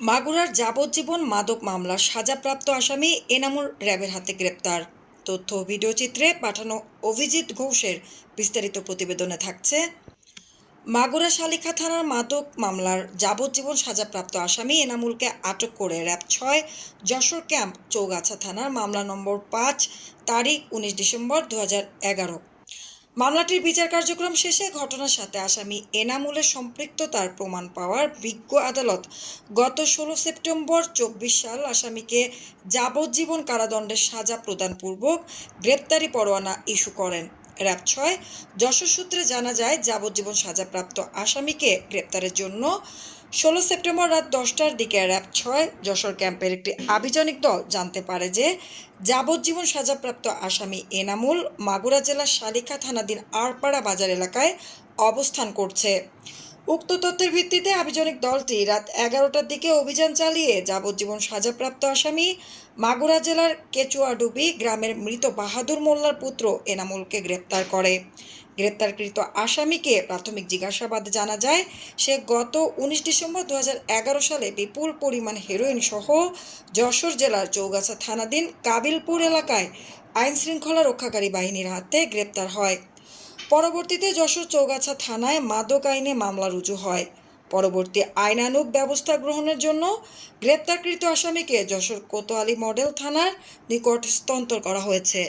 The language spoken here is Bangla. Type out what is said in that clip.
মাগুরার যাবজ্জীবন মাদক মামলার সাজাপ্রাপ্ত আসামি এনামুল র্যাবের হাতে গ্রেপ্তার। তথ্য ভিডিওচিত্রে পাঠানো অভিজিৎ ঘোষের বিস্তারিত প্রতিবেদনে থাকছে, মাগুরা শালিখা থানার মাদক মামলার যাবজ্জীবন সাজাপ্রাপ্ত আসামি এনামুলকে আটক করে র্যাব ছয়, যশোর ক্যাম্প, চৌগাছা থানার মামলা নম্বর পাঁচ, তারিখ উনিশ ডিসেম্বর দু এগারো। মামলাটির বিচার কার্যক্রম শেষে ঘটনার সাথে আসামি এনামুলের সম্পৃক্ততার প্রমাণ পাওয়ার বিজ্ঞ আদালত গত ষোলো সেপ্টেম্বর চব্বিশ সাল আসামিকে যাবজ্জীবন কারাদণ্ডের সাজা প্রদানপূর্বক গ্রেপ্তারি পরোয়ানা ইস্যু করেন। র্যাব ছয়, যশোর সূত্রে জানা যায়, যাবজ্জীবন সাজাপ্রাপ্ত আসামিকে গ্রেপ্তারের জন্য ষোলো সেপ্টেম্বর রাত দশটার দিকে র্যাব ছয় যশোর ক্যাম্পের একটি আভিযানিক দল জানতে পারে যে যাবজ্জীবন সাজাপ্রাপ্ত আসামি এনামুল মাগুরা জেলার শালিকা থানাধীন আরপাড়া বাজার এলাকায় অবস্থান করছে। উক্ত তথ্যের ভিত্তিতে আভিযানিক দলটি রাত এগারোটার দিকে অভিযান চালিয়ে যাবজ্জীবন সাজাপ্রাপ্ত আসামি মাগুরা জেলার কেচুয়াডুবি গ্রামের মৃত বাহাদুর মোল্লার পুত্র এনামুলকে গ্রেপ্তার করে। গ্রেপ্তারকৃত আসামিকে প্রাথমিক জিজ্ঞাসাবাদে জানা যায়, সে গত উনিশ ডিসেম্বর দু হাজার এগারো সালে বিপুল পরিমাণ হেরোইন সহ যশোর জেলার চৌগাছা থানাধীন কাবিলপুর এলাকায় আইন শৃঙ্খলা রক্ষাকারী বাহিনীর হাতে গ্রেপ্তার হয়। পরবর্তীতে যশোর চৌগাছা থানায় মাদক আইনে মামলা রুজু হয়। পরবর্তী আইনানুগ ব্যবস্থা গ্রহণের জন্য গ্রেপ্তারকৃত আসামিকে যশোর কোতোয়ালি মডেল থানার নিকট হস্তান্তর করা হয়েছে।